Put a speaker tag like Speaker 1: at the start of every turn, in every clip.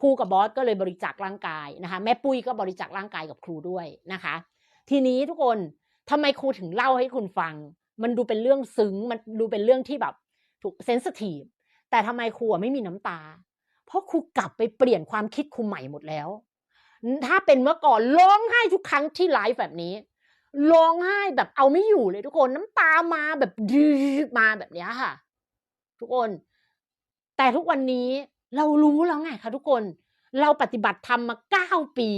Speaker 1: ครูกับบอสก็เลยบริจาคร่างกายนะคะ แม่ปุ้ยก็บริจาคร่างกายกับครูด้วยนะคะ ทีนี้ทุกคนทำไมครูถึงเล่าให้คุณฟัง มันดูเป็นเรื่องซึ้งมันดูเป็นเรื่องที่แบบถูกเซนสทีฟแต่ทำไมครูไม่มีน้ำตา เพราะครูกลับไปเปลี่ยนความคิดครูใหม่หมดแล้ว ถ้าเป็นเมื่อก่อนร้องไห้ทุกครั้งที่ไลฟ์แบบนี้ร้องไห้แบบเอาไม่อยู่เลยทุกคนน้ำตามาแบบดืดมาแบบนี้ค่ะ ทุกคน แต่ทุกวันนี้ เรารู้แล้วไงคะทุกคน เราปฏิบัติธรรมมาเก้าปี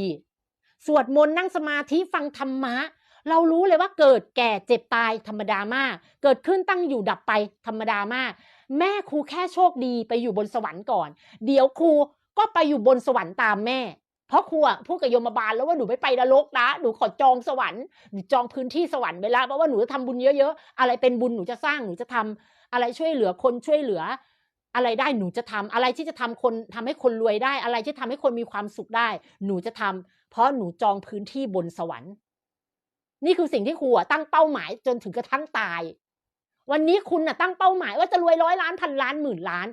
Speaker 1: สวดมนต์นั่งสมาธิฟังธรรมะ เรารู้เลยว่าเกิดแก่เจ็บตายธรรมดามาก เกิดขึ้นตั้งอยู่ดับไปธรรมดามาก แม่ครูแค่โชคดีไปอยู่บนสวรรค์ก่อน เดี๋ยวครูก็ไปอยู่บนสวรรค์ตามแม่ เพราะครูพูดกับโยมบาลแล้วว่าหนูไม่ไปนรกนะ หนูขอจองสวรรค์ หนูจองพื้นที่สวรรค์ไปแล้วเพราะว่าหนูจะทำบุญเยอะๆ อะไรเป็นบุญหนูจะสร้างหนูจะทำอะไรช่วยเหลือคนช่วยเหลือ อะไรได้หนูจะทำอะไรที่จะทำคนทำให้คนรวยได้ อะไรที่ทำให้คนมีความสุขได้ หนูจะทำเพราะหนูจองพื้นที่บนสวรรค์ นี่คือสิ่งที่ครูตั้งเป้าหมายจนถึงกระทั่งตาย วันนี้คุณน่ะตั้งเป้าหมายว่าจะรวยร้อยล้านพันล้านหมื่นล้าน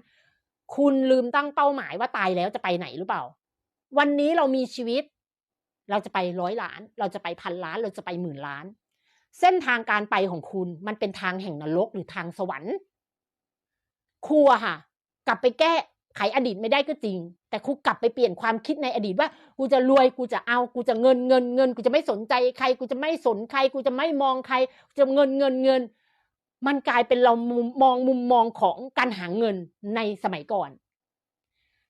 Speaker 1: คุณลืมตั้งเป้าหมายว่าตายแล้วจะไปไหนหรือเปล่า วันนี้เรามีชีวิต เราจะไปร้อยล้าน เราจะไปพันล้านเราจะไปหมื่นล้าน เส้นทางการไปของคุณมันเป็นทางแห่งนรกหรือทางสวรรค์ครูอะค่ะ กลับไปแก้ไขอดีตไม่ได้ก็จริง แต่ครูกลับไปเปลี่ยนความคิดในอดีตว่ากูจะรวยกูจะเอากูจะเงินเงินเงินกูจะไม่สนใจใคร กูจะไม่สนใคร กูจะไม่มองใครจะเงินเงินเงิน มันกลายเป็นเรามุมมองมุมมองของการหาเงินในสมัยก่อน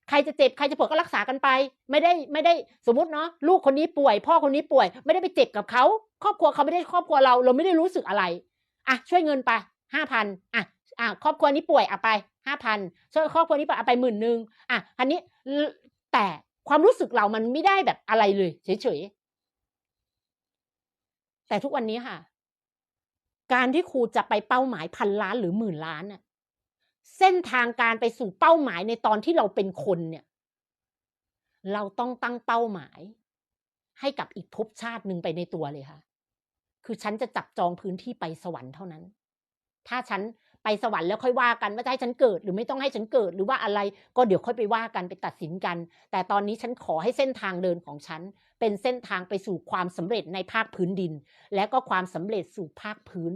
Speaker 1: ใครจะเจ็บใครจะป่วยก็รักษากันไป ไม่ได้ไม่ได้สมมติเนาะลูกคนนี้ป่วย พ่อคนนี้ป่วย ไม่ได้ไปเจ็บกับเขาครอบครัวเขาไม่ได้ครอบครัวเรา เราไม่ได้รู้สึกอะไรอะช่วยเงินไปห้าพันอะอะครอบครัวนี้ป่วยอะไป ห้าพันช่วยครอบครัวนี้ไปเอาไปหมื่นหนึ่งอะอันนี้แต่ความรู้สึกเรามันไม่ได้แบบอะไรเลยเฉยๆแต่ทุกวันนี้ค่ะ การที่ครูจะไปเป้าหมายพันล้านหรือหมื่นล้านน่ะเส้นทางการไปสู่เป้าหมายในตอนที่เราเป็นคนเนี่ย เราต้องตั้งเป้าหมาย ให้กับอีกภพชาติหนึ่งไปในตัวเลยค่ะ คือฉันจะจับจองพื้นที่ไปสวรรค์เท่านั้น ถ้าฉัน ไปสวรรค์แล้วค่อยว่ากันว่าจะให้ฉันเกิดหรือไม่ต้องให้ฉันเกิดหรือว่าอะไรก็เดี๋ยวค่อยไปว่ากันไปตัดสินกัน แต่ตอนนี้ฉันขอให้เส้นทางเดินของฉัน เป็นเส้นทางไปสู่ความสำเร็จในภาคพื้นดิน และก็ความสำเร็จสู่ภาคพื้น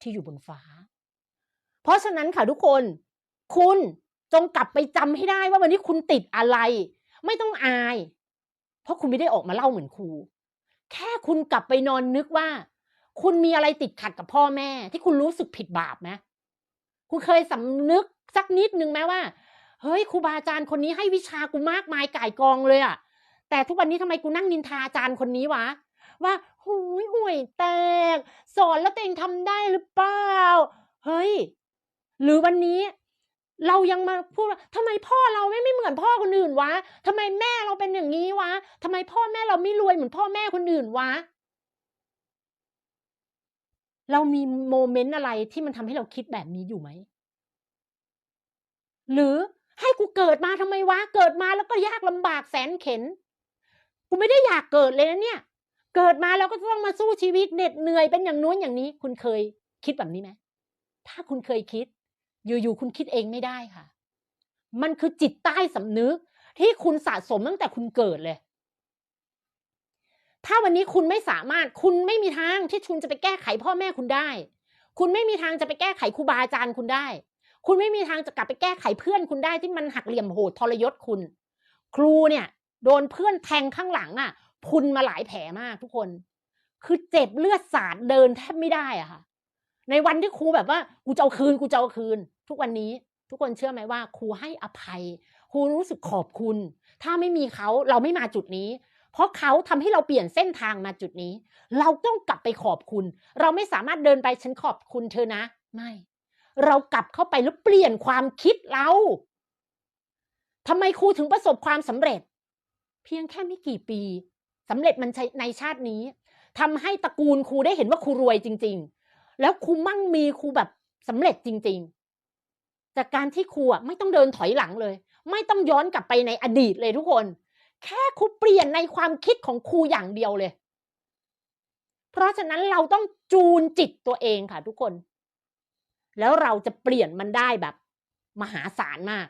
Speaker 1: ที่อยู่บนฟ้า เพราะฉะนั้นค่ะทุกคน คุณจงกลับไปจำให้ได้ว่าวันนี้คุณติดอะไร ไม่ต้องอาย เพราะคุณไม่ได้ออกมาเล่าเหมือนครูแค่คุณกลับไปนอนนึกว่า คุณมีอะไรติดขัดกับพ่อแม่ ที่คุณรู้สึกผิดบาปไหมคุณเคยสำนึกสักนิดนึงไหมว่า เฮ้ยครูบาอาจารย์คนนี้ให้วิชากูมากมายก่ายกองเลยอะแต่ทุกวันนี้ทำไมกูนั่งนินทาอาจารย์คนนี้วะว่าหูยห่วยแตก สอนแล้วตัวเองทำได้หรือเปล่า เฮ้ย หรือวันนี้ เรายังมาพูดว่าทำไมพ่อเราไม่ไม่เหมือนพ่อคนอื่นวะทำไมแม่เราเป็นอย่างนี้วะทำไมพ่อแม่เราไม่รวยเหมือนพ่อแม่คนอื่นวะ เรามีโมเมนต์อะไรที่มันทำให้เราคิดแบบนี้อยู่ไหม หรือให้กูเกิดมาทำไมวะ เกิดมาแล้วก็ยากลำบากแสนเข็น กูไม่ได้อยากเกิดเลยนะเนี่ย เกิดมาแล้วก็ต้องมาสู้ชีวิตเหน็ดเหนื่อยเป็นอย่างนู้นอย่างนี้ คุณเคยคิดแบบนี้ไหม ถ้าคุณเคยคิด อยู่ๆคุณคิดเองไม่ได้ค่ะ มันคือจิตใต้สำนึกที่คุณสะสมตั้งแต่คุณเกิดเลย ถ้าวันนี้คุณไม่สามารถคุณไม่มีทางที่คุณจะไปแก้ไขพ่อแม่คุณได้ คุณไม่มีทางจะไปแก้ไขครูบาอาจารย์คุณได้ คุณไม่มีทางจะกลับไปแก้ไขเพื่อนคุณได้ที่มันหักเหลี่ยมโหดทรยศคุณ ครูเนี่ย โดนเพื่อนแทงข้างหลังอะ พุนมาหลายแผลมากทุกคน คือเจ็บเลือดสาดเดินแทบไม่ได้อะค่ะ ในวันที่ครูแบบว่ากูจะเอาคืนกูจะเอาคืน ทุกวันนี้ทุกคนเชื่อไหมว่าครูให้อภัย ครูรู้สึกขอบคุณ ถ้าไม่มีเขาเราไม่มาจุดนี้ เพราะเขาทำให้เราเปลี่ยนเส้นทางมาจุดนี้ เราต้องกลับไปขอบคุณ เราไม่สามารถเดินไปฉันขอบคุณเธอนะ ไม่ เรากลับเข้าไปแล้วเปลี่ยนความคิดเราทำไมครูถึงประสบความสำเร็จ เพียงแค่ไม่กี่ปีสำเร็จมันในชาตินี้ทำให้ตระกูลครูได้เห็นว่าครูรวยจริง ๆ แล้วครูมั่งมีครูแบบสำเร็จจริง ๆ จากการที่ครูไม่ต้องเดินถอยหลังเลย ไม่ต้องย้อนกลับไปในอดีตเลยทุกคน แค่ครูเปลี่ยนในความคิดของครูอย่างเดียวเลย เพราะฉะนั้นเราต้องจูนจิตตัวเองค่ะทุกคน แล้วเราจะเปลี่ยนมันได้แบบ มหาศาลมาก